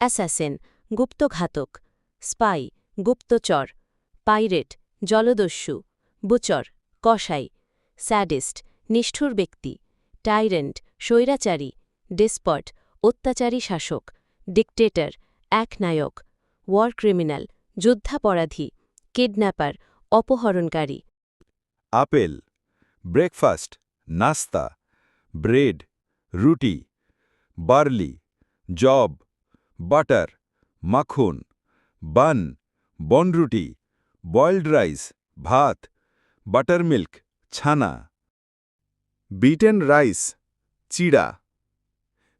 Assassin গুপ্তঘাতক spy গুপ্তচর pirate, জলদস্যু, বুচর, কসাই, স্যাডিস্ট, নিষ্ঠুর ব্যক্তি, টাইরেন্ট, স্বৈরাচারী, ডেসপট, অত্যাচারী শাসক, ডিকটেটর একনায়ক ওয়ার ক্রিমিনাল, যুদ্ধাপরাধী, কিডন্যাপার, অপহরণকারী। আপেল, ব্রেকফাস্ট, নাস্তা, ব্রেড, রুটি, বার্লি, জব বাটার, মাখন, বান, বনরুটি, বয়েল্ড রাইস, ভাত বাটার মিল্ক ছানা, বিটেন রাইস, চিড়া,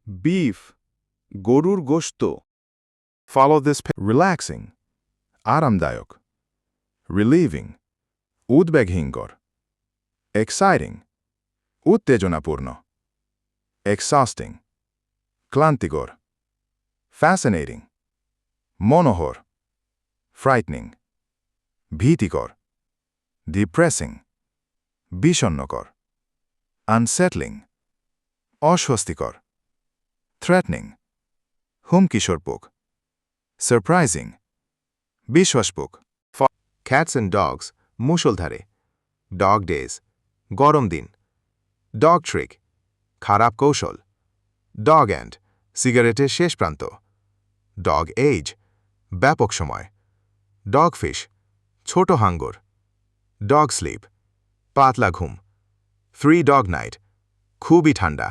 বিফ, গরুর গোস্ত। ফলো দিস রিল্যাক্সিং আরামদায়ক রিলিভিং উদ্বেগহিঙ্কর এক্সাইরিং উত্তেজনাপূর্ণ এক্সাস্টিং ক্লান্তিকর। Fascinating, monohor, frightening, bhitikor, depressing, bishonnokor, unsettling, অস্বস্তিকর threatening, হুমকিস্বরূপ surprising, বিশ্বাসপুক Cats and dogs, মুষলধারে Dog days, গরম দিন Dog trick, খারাপ কৌশল Dog end, সিগারেটের শেষ প্রান্ত Dog age, ব্যাপক সময় Dogfish, ছোট হাঙ্গর Dog sleep, পাতলা ঘুম Three dog night, খুবই ঠান্ডা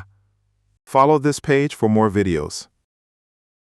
Follow this page for more videos.